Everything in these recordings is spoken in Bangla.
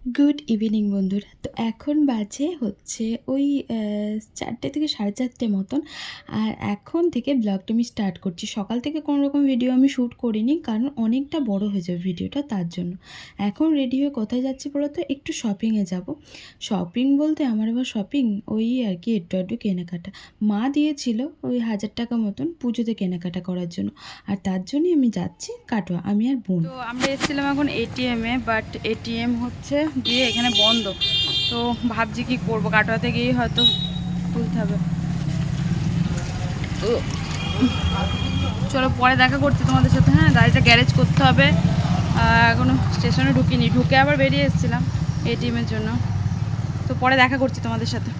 গুড ইভিনিং বন্ধুরা। তো এখন বাজে হচ্ছে ওই চারটে থেকে সাড়ে চারটে মতন। আর এখন থেকে ব্লগটা আমি স্টার্ট করছি। সকাল থেকে কোনো রকম ভিডিও আমি শ্যুট করিনি, কারণ অনেকটা বড় হয়ে যাবে ভিডিওটা তার জন্য। এখন রেডি হয়ে কোথায় যাচ্ছি বলো তো? একটু শপিংয়ে যাব। শপিং বলতে আমার আবার শপিং ওই আর কি একটু আধটু কেনাকাটা। মা দিয়েছিল ওই হাজার টাকা মতন পুজোতে কেনাকাটা করার জন্য। আর তার জন্যই আমি যাচ্ছি কাটোয়া, আমি আর বোন। তো আমরা এসেছিলাম এখন এটিএমে বাট এটিএম হচ্ছে দিয়ে এখানে বন্ধ। তো ভাবছি কি করব কাটোয়াতে গিয়েই হয়তো তুলতে হবে। তো চলো পরে দেখা করছি তোমাদের সাথে হ্যাঁ? গাড়িটা গ্যারেজ করতে হবে। এখনও এখনও স্টেশনে ঢুকিনি। ঢুকে আবার বেরিয়ে এসেছিলাম এটিএমের জন্য। তো পরে দেখা করছি তোমাদের সাথে।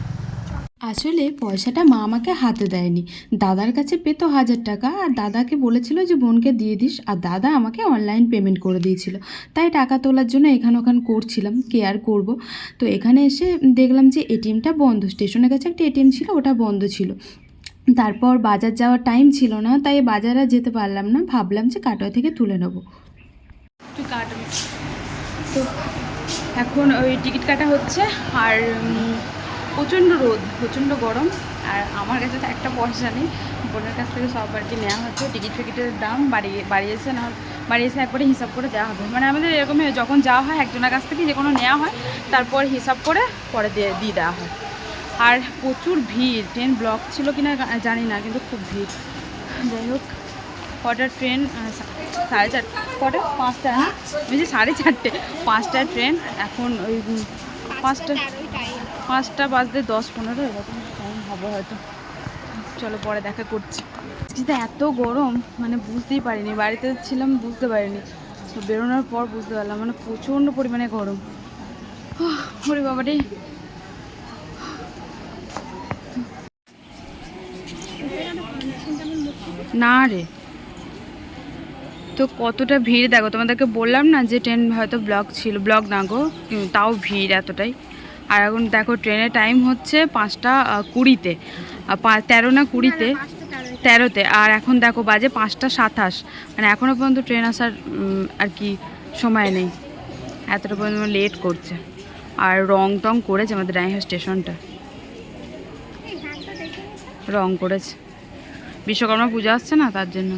আসলে পয়সাটা মা আমাকে হাতে দেয়নি। দাদার কাছে পেতো হাজার টাকা আর দাদাকে বলেছিল যে, বোনকে দিয়ে দিস। আর দাদা আমাকে অনলাইন পেমেন্ট করে দিয়েছিল। তাই টাকা তোলার জন্য এখান ওখান করছিলাম কেয়ার করব। তো এখানে এসে দেখলাম যে, এটিএমটা বন্ধ। স্টেশনের কাছে একটা এটিএম ছিল, ওটা বন্ধ ছিল। তারপর বাজার যাওয়ার টাইম ছিল না, তাই বাজার যেতে পারলাম না। ভাবলাম যে, কাটোয়া থেকে তুলে নেব। তো এখন ওই টিকিট কাটা হচ্ছে। আর প্রচণ্ড রোদ প্রচণ্ড গরম। আর আমার কাছে তো একটা পয়সা নেই। বোনের কাছ থেকে সব আর কি নেওয়া হচ্ছে। টিকিট ফিকিটের দাম বাড়িয়ে বাড়িয়েছে না বাড়িয়েছে একবারে হিসাব করে দেওয়া হবে। মানে আমাদের এরকমই হয়, যখন যাওয়া হয় একজনের কাছ থেকে যে কোনো নেওয়া হয় তারপর হিসাব করে পরে দিয়ে দিয়ে দেওয়া হয়। আর প্রচুর ভিড়। ট্রেন ব্লক ছিল কিনা জানি না কিন্তু খুব ভিড়। যাই হোক কটার ট্রেন সাড়ে চার কটা? পাঁচটা হ্যাঁ বলছি সাড়ে চারটে। পাঁচটার ট্রেন এখন ওই পাঁচটা পাঁচটা বাজতে দশ পনেরো, এরকম টাইম হবে হয়তো। চলো পরে দেখা করছি। কিন্তু এত গরম মানে বুঝতেই পারিনি। বাড়িতে ছিলাম, বুঝতে পারিনি। তো বেরোনোর পর বুঝতে পারলাম মানে প্রচণ্ড পরিমাণে গরম। ওরে বাবারে না রে। তো কতটা ভিড় দেখো, তোমাদেরকে বললাম না যে ট্রেন হয়তো ব্লক ছিল, ব্লক না গো তাও ভিড় এতটাই। আর এখন দেখো ট্রেনের টাইম হচ্ছে পাঁচটা কুড়িতে। তেরো না কুড়িতে? তেরোতে। আর এখন দেখো বাজে পাঁচটা সাতাশ। মানে এখনও পর্যন্ত ট্রেন আসার আর কি সময় নেই। এতটা পর্যন্ত লেট করছে। আর রং টং করেছে আমাদের ডাইহার স্টেশনটা। রং করেছে। বিশ্বকর্মা পূজা আসছে না তার জন্য?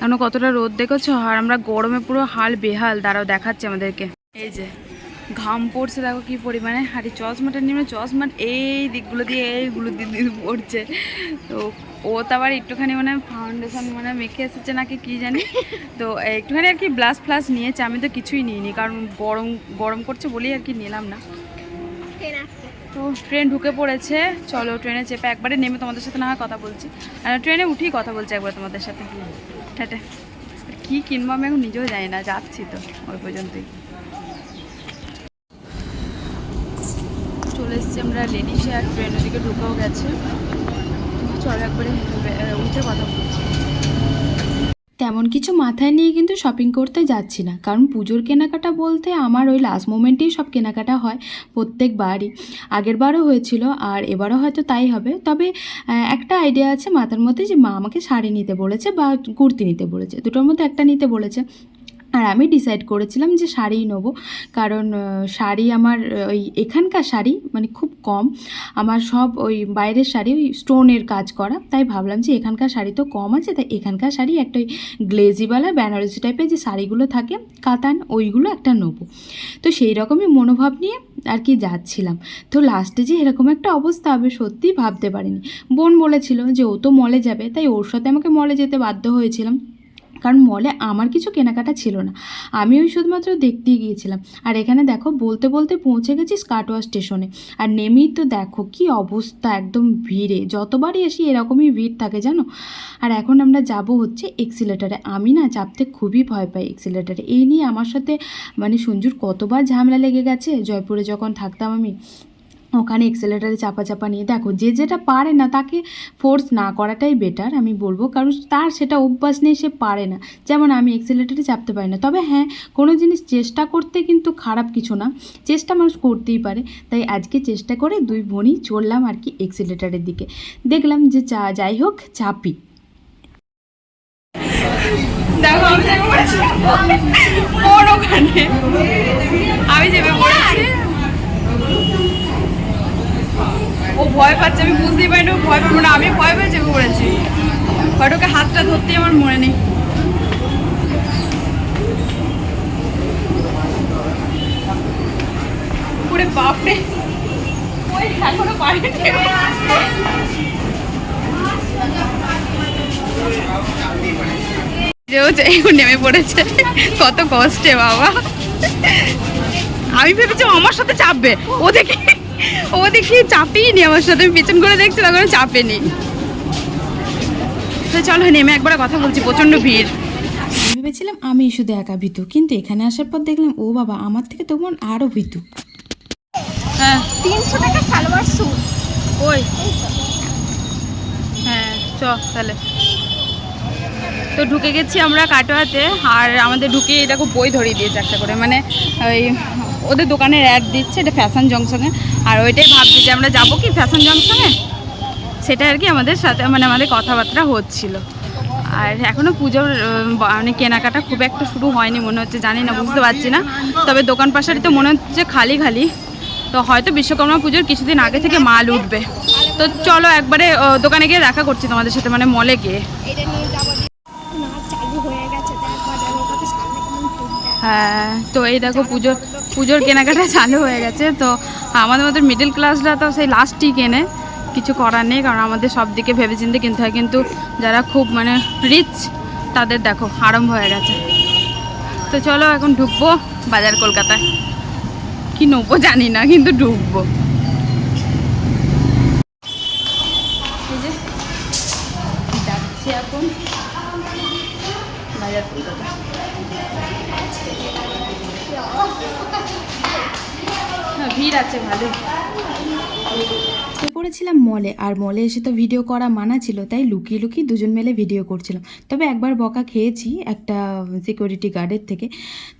এখনও কতটা রোদ দেখেছ? আর আমরা গরমে পুরো হাল বেহাল। দাঁড়াও দেখাচ্ছে আমাদেরকে। এই যে ঘাম পড়ছে দেখো কি পরিমাণে। আর এই চশমাটা নিয়ে চশমা এই দিকগুলো দিয়ে এইগুলো দিয়ে পড়ছে। তো ও তো আবার একটুখানি মানে ফাউন্ডেশন মানে মেখে এসেছে নাকি কি জানি। তো একটুখানি আর কি ব্লাস ফ্লাস নিয়েছে আমি তো কিছুই নিইনি কারণ গরম গরম করছে বলেই আর কি নিলাম না। তো ট্রেন ঢুকে পড়েছে চলো ট্রেনে চেপে একবারে নেমে তোমাদের সাথে না হয় কথা বলছি। আর ট্রেনে উঠেই কথা বলছি একবার তোমাদের সাথে। টাটা কী কিনবো আমি এখন নিজেও জানি না যাচ্ছি তো ওই পর্যন্তই। চলে এসেছি আমরা লেডিসে আর ট্রেনের দিকে ঢুকেও গেছে। চলো একবারে উঠে কথা বলছি। তেমন কিছু মাথায় নিয়ে কিন্তু শপিং করতে যাচ্ছি না। কারণ পুজোর কেনাকাটা বলতে আমার ওই লাস্ট মোমেন্টেই সব কেনাকাটা হয় প্রত্যেকবারই আগের বারও হয়েছিল, আর এবারও হয়তো তাই হবে। তবে একটা আইডিয়া আছে মাথার মধ্যে যে মা আমাকে শাড়ি নিতে বলেছে বা কুর্তি নিতে বলেছে। দুটোর মধ্যে একটা নিতে বলেছে। আর আমি ডিসাইড করেছিলাম যে শাড়িই নেব। কারণ শাড়ি আমার ওই এখানকার শাড়ি মানে খুব কম। আমার সব ওই বাইরের শাড়ি ওই স্টোনের কাজ করা। তাই ভাবলাম যে এখানকার শাড়ি তো কম আছে, তাই এখানকার শাড়ি একটা ওই গ্লেজিওয়ালা বেনারসি টাইপের যে শাড়িগুলো থাকে, কাতান, ওইগুলো একটা নেব। তো সেই রকমই মনোভাব নিয়ে আর কি যাচ্ছিলাম। তো লাস্টে যে এরকম একটা অবস্থা হবে, সত্যিই ভাবতে পারিনি। বোন বলেছিল যে ও তো মলে যাবে, তাই ওর সাথে আমাকে মলে যেতে বাধ্য হয়েছিলাম। কারণ মলে আমার কিছু কেনাকাটা ছিল না। আমি ওই শুধুমাত্র দেখতেই গিয়েছিলাম। আর এখানে দেখো, বলতে বলতে পৌঁছে গেছি কাটোয়া স্টেশনে আর নেমেই তো দেখো, কি অবস্থা, একদম ভিড়ে। যতবারই আসি এরকমই ভিড় থাকে, জানো? আর এখন আমরা যাব হচ্ছে এক্সিলেটারে আমি না চাপতে খুবই ভয় পাই এক্সিলেটারে এই নিয়ে আমার সাথে মানে সঞ্জুর কতবার ঝামেলা লেগে গেছে, জয়পুরে যখন থাকতাম আমি ওখানে এক্সেলেটারে চাপা চাপা নিয়ে, দেখো, যে যেটা পারে না, তাকে ফোর্স না করাটাই বেটার আমি বলব। কারণ তার সেটা অভ্যাস নেই, সে পারে না। যেমন আমি এক্সেলেটারে চাপতে পারি না। তবে হ্যাঁ কোনো জিনিস চেষ্টা করতে কিন্তু খারাপ কিছু না। চেষ্টা মানুষ করতেই পারে। তাই আজকে চেষ্টা করে দুই বোনই চললাম আর কি এক্সেলেটারের দিকে। দেখলাম যে চা, যাই হোক, চাপি। আমি ওখানে। আমি ভয় পাচ্ছে, আমি বুঝতেই পারি না ও ভয় পাবো না আমি ভয় পেয়ে চেপে পড়েছি হয়তো ওকে হাতটা ধরতেই আমার মনে নেই। বাপরে পারেনি ও নেমে পড়েছে, কত কষ্টে বাবা। আমি ভেবেছি আমার সাথে চাপবে, ও দেখি ও দেখি চাপেই নি আমার সাথে। আমি পেছন করে দেখছি তখন চাপেনি তো চলো নেমে একবার কথা বলছি প্রচণ্ড ভিড়। আমি ভেবেছিলাম আমি শুধু একা ভীতু কিন্তু এখানে আসার পর দেখলাম ও বাবা আমার থেকে তো বোন আরও ভীতু। হ্যাঁ। তিনশো টাকা সালোয়ার স্যুট ওই। হ্যাঁ চ তাহলে। তো ঢুকে গেছি আমরা কাটোয়াতে আর আমাদের ঢুকে এরকম বই ধরিয়ে দিয়েছে একটা করে মানে ওই ওদের দোকানের অ্যাড দিচ্ছে, এটা ফ্যাশন জংশনে আর ওইটাই ভাবছি যে আমরা যাব কি ফ্যাশন জংশনে সেটা আর কি আমাদের সাথে মানে আমাদের কথাবার্তা হচ্ছিল। আর এখনও পুজোর মানে কেনাকাটা খুব একটা শুরু হয়নি মনে হচ্ছে, জানি না, বুঝতে পারছি না। তবে দোকান পাশারি তো মনে হচ্ছে খালি খালি। তো হয়তো বিশ্বকর্মা পুজোর কিছুদিন আগে থেকে মাল উঠবে। তো চলো একবারে দোকানে গিয়ে দেখা করছি তোমাদের সাথে মানে মলে গিয়ে। হ্যাঁ তো এই দেখো পুজোর পুজোর কেনাকাটা চালু হয়ে গেছে, তো আমাদের মধ্যে মিডল ক্লাসরা তো সেই লাস্টই কেনে। কিছু করার নেই, কারণ আমাদের সব দিকে ভেবেচিন্তে কিনতে হয়। কিন্তু যারা খুব মানে রিচ তাদের দেখো আরম্ভ হয়ে গেছে। তো চলো এখন ঢুকবো বাজার কলকাতায়। কি নেব জানি না, কিন্তু ঢুকবো। ভিড় আছে ভালো। পড়েছিলাম মলে আর মলে এসে তো ভিডিও করা মানা ছিল তাই লুকিয়ে লুকিয়ে দুজন মিলে ভিডিও করছিলাম। তবে একবার বকা খেয়েছি একটা সিকিউরিটি গার্ডের থেকে।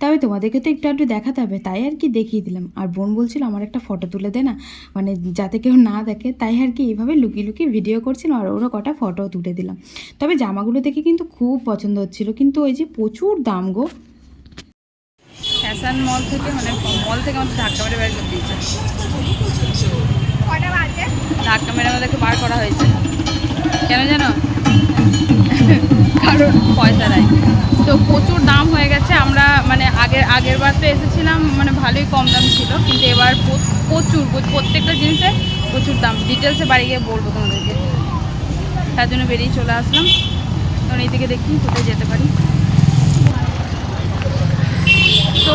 তবে তোমাদেরকে তো একটু একটু দেখাতে হবে তাই আর কি দেখিয়ে দিলাম। আর বোন বলছিল আমার একটা ফটো তুলে দে না। মানে যাতে কেউ না দেখে তাই আর কি এইভাবে লুকিয়ে লুকিয়ে ভিডিও করছিলাম আর ওরও কটা ফটো তুলে দিলাম। তবে জামাগুলো দেখে কিন্তু খুব পছন্দ হচ্ছিল কিন্তু ওই যে প্রচুর দাম গো। ফ্যাশন মল থেকে মানে মল থেকে আমাদের ধাক্কা মেরে বের ধাক্কা মেরে আমাদেরকে বার করা হয়েছে। কেন জানো? কারণ পয়সা দেয় তো প্রচুর দাম হয়ে গেছে। আমরা মানে আগের আগের বার তো এসেছিলাম মানে ভালোই কম দাম ছিল। কিন্তু এবার প্র- প্রচুর প্র- প্রত্যেকটা জিনিসে প্রচুর দাম। ডিটেলসে বাড়ি গিয়ে বলব তোমাদেরকে। তার জন্য বেরিয়ে চলে আসলাম। তখন এই দিকে দেখি কোথায় যেতে পারি। তো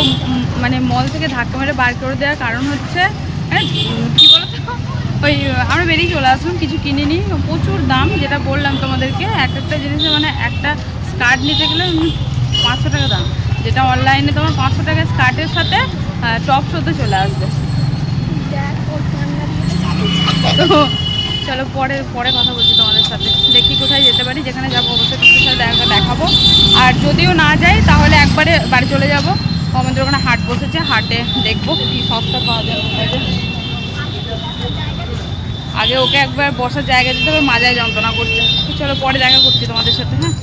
মানে মল থেকে ধাক্কা মেরে বার করে দেওয়ার কারণ হচ্ছে মানে কি বলতো, ওই, আমরা বেরিয়ে চলে আসলাম, কিছু কিনিনি প্রচুর দাম, যেটা বললাম তোমাদেরকে, এক একটা জিনিসে মানে একটা স্কার্ট নিতে গেলে পাঁচশো টাকা দাম। যেটা অনলাইনে তোমার পাঁচশো টাকা স্কার্টের সাথে টপ হতে চলে আসবে। তো, চলো পরে পরে কথা বলছি। সাথে দেখি কোথায় যেতে পারি, যেখানে যাব অবশ্যই তোমাদের সাথে দেখা দেখাবো। আর যদিও না যাই, তাহলে একবারে বাড়ি চলে যাব। আমাদের ওখানে হাট বসেছে, হাটে দেখব কী সস্তা পাওয়া যাবে আগে ওকে একবার বসার জায়গা দিতে হবে, মাজায় যন্ত্রণা করছে। চলো পরে দেখা করছি তোমাদের সাথে হ্যাঁ?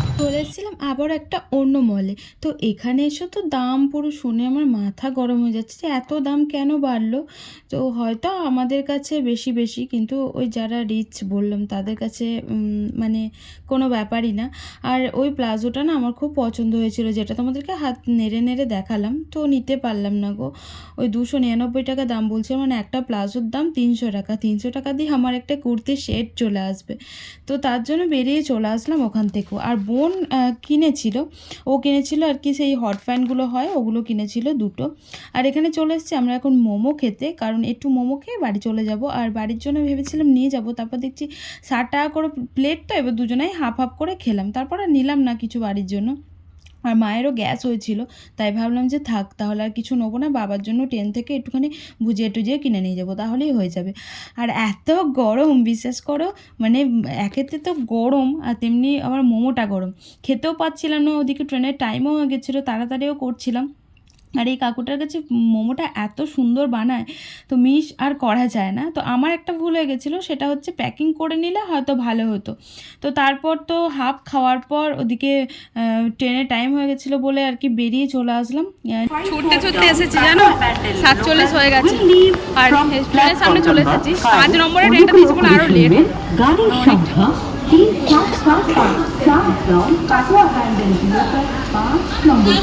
এসেছিলাম আবার একটা অন্য মলে তো এখানে এসে তো দাম পুরো শুনে আমার মাথা গরম হয়ে যাচ্ছে যে এত দাম কেন বাড়লো? তো হয়তো আমাদের কাছে বেশি বেশি কিন্তু ওই যারা রিচ বললাম তাদের কাছে মানে কোনো ব্যাপারই না। আর ওই প্লাজোটা না আমার খুব পছন্দ হয়েছিল যেটা তোমাদেরকে হাত নেড়ে নেড়ে দেখালাম। তো নিতে পারলাম না গো। ওই দুশো নিরানব্বই টাকা দাম বলছে মানে একটা প্লাজোর দাম তিনশো টাকা। তিনশো টাকা দিয়ে আমার একটা কুর্তির সেট চলে আসবে। তো তার জন্য বেরিয়ে চলে আসলাম ওখান থেকেও। আর বোন কিনেছিল। ও কিনেছিল আর কি সেই হট ফ্যানগুলো হয়, ওগুলো কিনেছিল দুটো। আর এখানে চলে এসেছি আমরা এখন মোমো খেতে, কারণ একটু মোমো খেয়ে বাড়ি চলে যাব। আর বাড়ির জন্য ভেবেছিলাম নিয়ে যাব, তারপর দেখছি ষাট টাকা করে প্লেট তো, এবার দুজনেই হাফ হাফ করে খেলাম। তারপর আর নিলাম না কিছু বাড়ির জন্য। আর মায়েরও গ্যাস হয়েছিল, তাই ভাবলাম যে থাক, তাহলে আর কিছু নেব না, বাবার জন্য ট্রেন থেকে একটুখানি বুঝিয়ে টুজিয়ে কিনে নিয়ে যাব, তাহলেই হয়ে যাবে। আর এত গরম, বিশ্বাস করো মানে একেতে তো গরম, আর তেমনি আবার মোমোটা গরম। খেতেও পাচ্ছিলাম না, ওদিকে ট্রেনের টাইমও হয়ে গেছিল, তাড়াতাড়িও করছিলাম। আর এই কাকুটার কাছে মোমোটা এত সুন্দর বানায় তো মিস আর করা যায় না। তো আমার একটা ভুল হয়ে গেছিল সেটা হচ্ছে প্যাকিং করে নিলে হয়তো ভালো হতো। তো তারপর তো হাফ খাওয়ার পর ওদিকে ট্রেনে টাইম হয়ে গেছিল বলে আর কি বেরিয়ে চলে আসলাম। ছুটতে ছুটতে এসেছি জানো? সাতচল্লিশ হয়ে গেছে। আর ট্রেনের সামনে চলে এসেছি। পাঁচ নম্বরে ট্রেনটা দিয়েছে বলে আরও লেট তিন চার সাত পাঁচ চার নয় কাটোয়া ব্যান্ডেল ব্লকের পাঁচ নম্বর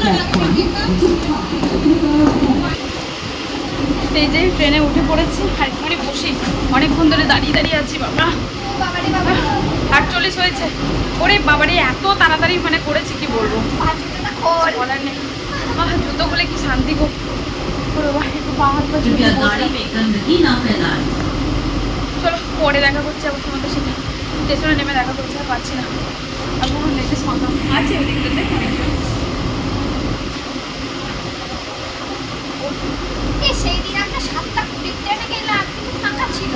এই যে ট্রেনে উঠে পড়েছি। একটুখানি বসি। অনেকক্ষণ ধরে দাঁড়িয়ে দাঁড়িয়ে আছি বাবা। আটচল্লিশ হয়েছে। ওরে বাবারে এত তাড়াতাড়ি মানে করেছি কি বলব? বলার নেই। আহ, জুতো খুলে কি শান্তি গো। চলো পরে দেখা করছি আবার তোমাদের সাথে। স্টেশনে নেমে দেখা করছি আর পাচ্ছি না। আর কোনো নেটে আছে ওদিকটাতে অনেকজন সেই দিন আমরা সাতটা কুড়ির ট্রেনে গেলাম কিন্তু ফাঁকা ছিল।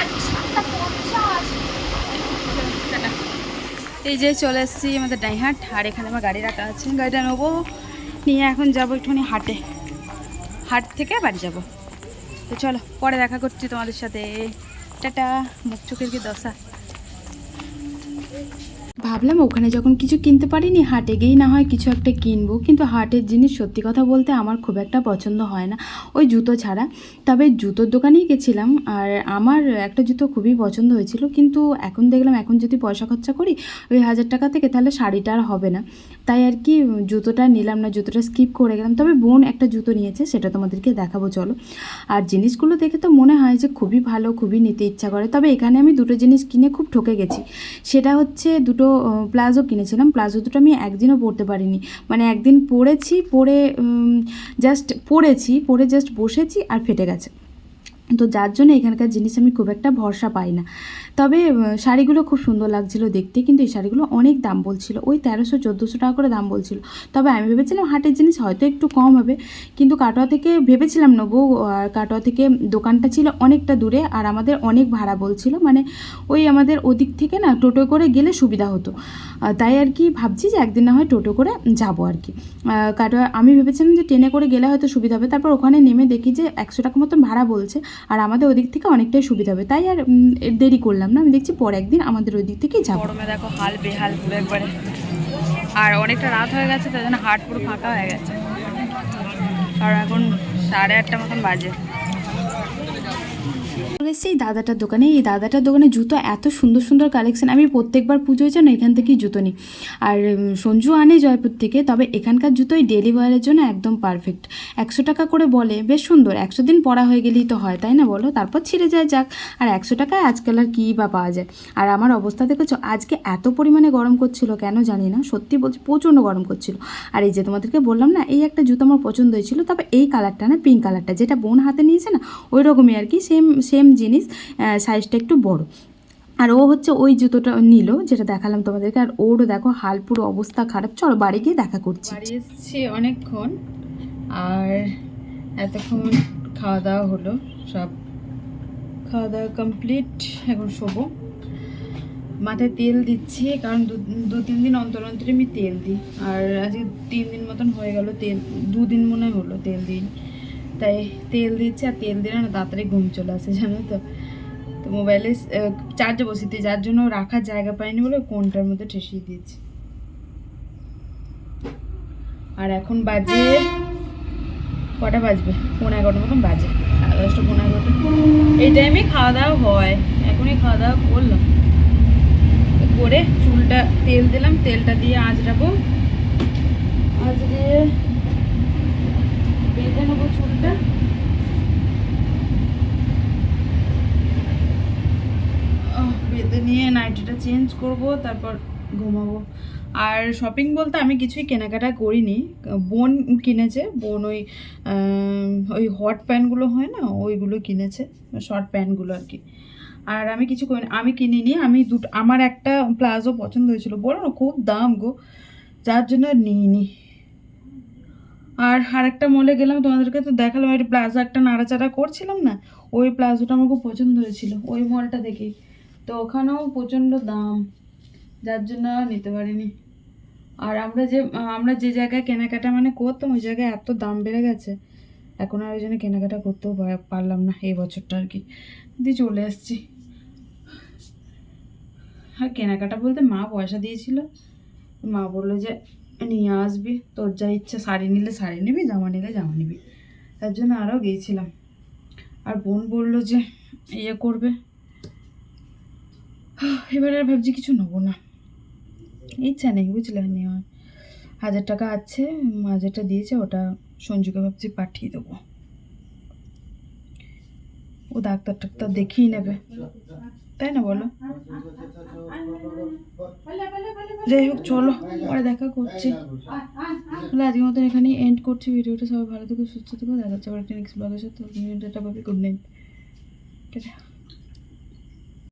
আজকে সাতটা পঞ্চাশ। এই যে চলে এসেছি আমাদের ডাইহাট আর এখানে আমার গাড়ি রাখা আছে। গাড়িটা নেব নিয়ে এখন যাব একটুখানি হাটে। হাট থেকে বাড়ি যাব। তো চলো পরে দেখা করছি তোমাদের সাথে। টাটা মুখ চোখের কি দশা? ভাবলাম ওখানে যখন কিছু কিনতে পারিনি, হাটে গিয়েই না হয় কিছু একটা কিনবো। কিন্তু হাটের জিনিস সত্যি কথা বলতে আমার খুব একটা পছন্দ হয় না। ওই জুতো ছাড়া। তবে জুতোর দোকানেই গেছিলাম আর আমার একটা জুতো খুবই পছন্দ হয়েছিল। কিন্তু এখন দেখলাম, এখন যদি পয়সা খরচা করি, ওই হাজার টাকা থেকে তাহলে শাড়িটা আর হবে না। তাই আর কি জুতোটা নিলাম না, জুতোটা স্কিপ করে গেলাম। তবে বোন একটা জুতো নিয়েছে, সেটা তোমাদেরকে দেখাবো, চলো। আর জিনিসগুলো দেখে তো মনে হয় যে খুবই ভালো, খুবই নিতে ইচ্ছা করে। তবে এখানে আমি দুটো জিনিস কিনে খুব ঠকে গেছি। সেটা হচ্ছে দুটো প্লাজো কিনেছিলাম। প্লাজো দুটো আমি একদিনও পরতে পারিনি। মানে একদিন পরেছি, পরে জাস্ট পরেছি, পরে জাস্ট বসেছি আর ফেটে গেছে। তো যার জন্য এখানকার জিনিস আমি খুব একটা ভরসা পাই না। তবে শাড়িগুলো খুব সুন্দর লাগছিল দেখতে, কিন্তু এই শাড়িগুলো অনেক দাম বলছিল। ওই তেরোশো, চোদ্দোশো টাকা করে দাম বলছিল। তবে আমি ভেবেছিলাম হাটের জিনিস হয়তো একটু কম হবে, কিন্তু কাটোয়া থেকে ভেবেছিলাম নেব কাটোয়া থেকে দোকানটা ছিল অনেকটা দূরে, আর আমাদের অনেক ভাড়া বলছিল। মানে ওই আমাদের ওদিক থেকে না টোটো করে গেলে সুবিধা হতো। তাই আর কি ভাবছি যে একদিন না হয় টোটো করে যাব আর কি। কাটোয়া, আমি ভেবেছিলাম যে ট্রেনে করে গেলে হয়তো সুবিধা হবে, তারপর ওখানে নেমে দেখি যে একশো টাকা মতন ভাড়া বলছে, আর আমাদের ওদিক থেকে অনেকটাই সুবিধা হবে। তাই আর দেরি করলাম। না, আমি দেখছি পর একদিন আমাদের ওই দিক থেকে যাব। গরমে দেখো হাল বেহাল পুরো একবারে। আর অনেকটা রাত হয়ে গেছে তাই জন্য হাট পুরো ফাঁকা হয়ে গেছে। আর এখন সাড়ে আটটা মতন বাজে। চলে এসেছি দাদাটার দোকানে, এই দাদাটার দোকানে জুতো এত সুন্দর সুন্দর কালেকশন আমি প্রত্যেকবার পুজোয় যেন এখান থেকেই জুতো নিই। আর সঞ্জু আনে জয়পুর থেকে, তবে এখানকার জুতোই ডেলি ওয়ারের জন্য একদম পারফেক্ট একশো টাকা করে বলে, বেশ সুন্দর, একশো দিন পরা হয়ে গেলেই তো হয়, তাই না বলো? তারপর ছিঁড়ে যায়, যাক। আর একশো টাকায় আজকাল আর কী বা পাওয়া যায়? আর আমার অবস্থা দেখেছ, আজকে এত পরিমাণে গরম করছিল, কেন জানি না, সত্যি বলছি, প্রচণ্ড গরম করছিল। আর এই যে তোমাদেরকে বললাম না, এই একটা জুতো আমার পছন্দ হয়েছিল, তবে এই কালারটা না পিঙ্ক কালারটা যেটা বোন হাতে নিয়েছে না ওই রকমই আর কি সেম সেম জিনিস সাইজটা একটু বড়। আর ও হচ্ছে ওই জুতোটা নিল, যেটা দেখালাম তোমাদেরকে। আর ওরও দেখো হাল পুরো অবস্থা খারাপ। চলো বাড়ি গিয়ে দেখা করছি। এসছি অনেকক্ষণ। আর এতক্ষণ খাওয়া দাওয়া হলো, সব খাওয়া দাওয়া কমপ্লিট এখন শোবো। মাথায় তেল দিচ্ছি, কারণ দু তিন দিন অন্তর অন্তরে আমি তেল দিই। আর আজকে তিন দিন মতন হয়ে গেল তেল দুদিন মনে হলো তেল দিই তাই তেল দিচ্ছে আর তেল দিলে না তাড়াতাড়ি ঘুম চলে আসে, জানো তো? তো মোবাইলে চার্জে দিই যার জন্য রাখার জায়গা পাইনি বলে কোনটার মধ্যে ঠেসিয়ে দিয়েছি। আর এখন বাজে কটা বাজবে? পনেরো এগারোটা মতন বাজে। দশটা পনেরো এগারোটা। এই টাইমে খাওয়া দাওয়া হয়, এখনই খাওয়া দাওয়া করলাম। করে চুলটা, তেল দিলাম, তেলটা দিয়ে আঁচড়াবো। আঁচড়ে বেঁধে নেব বেঁধে নিয়ে নাইটিটা চেঞ্জ করব, তারপর ঘুমাবো। আর শপিং বলতে আমি কিছুই কেনাকাটা করিনি। বোন কিনেছে, বোন ওই ওই হট প্যান্টগুলো হয় না, ওইগুলো কিনেছে, শর্ট প্যান্টগুলো আর কি। আর আমি কিছু করি, আমি কিনিনি, আমি দুটো, আমার একটা প্লাজো পছন্দ হয়েছিল। বলো না, খুব দাম গো, যার জন্য নিইনি। আর আরেকটা মলে গেলাম, তোমাদেরকে তো দেখালাম একটা প্লাজো একটা নাড়াচাড়া করছিলাম না, ওই প্লাজোটা আমার খুব পছন্দ হয়েছিল, ওই মলটা দেখেই তো ওখানেও প্রচণ্ড দাম, যার জন্য নিতে পারিনি। আর আমরা যে আমরা যে জায়গায় কেনাকাটা মানে করতাম, ওই জায়গায় এত দাম বেড়ে গেছে, এখন আর ওই জন্য কেনাকাটা করতেও পারলাম না এই বছরটা আর কি। দিয়ে চলে এসেছি আর কেনাকাটা বলতে মা পয়সা দিয়েছিল, মা বলল যে নিয়ে আসবি। তোর যা ইচ্ছা শাড়ি নিলে শাড়ি নিবি, জামা নিলে জামা নিবি। তার জন্য আরও গিয়েছিলাম আর বোন বলল যে ইয়ে করবে। এবারে আর ভাবছি কিছু নেব না। ইচ্ছা নেই, বুঝলে? নেওয়ার হাজার টাকা আছে, হাজারটা দিয়েছে, ওটা সঞ্জুকে ভাবছি পাঠিয়ে দেবো। ও ডাক্তার টাক্তার দেখিয়ে নেবে। তাই না বলো? যাই হোক, চলো, পরে দেখা করছি। তাহলে আজকের মতন এখানেই এন্ড করছি। ভিডিওটা সবাই ভালো থেকো, সুস্থ থেকো। দেখা যাচ্ছে আবার নেক্সট ব্লগের সাথে। Good night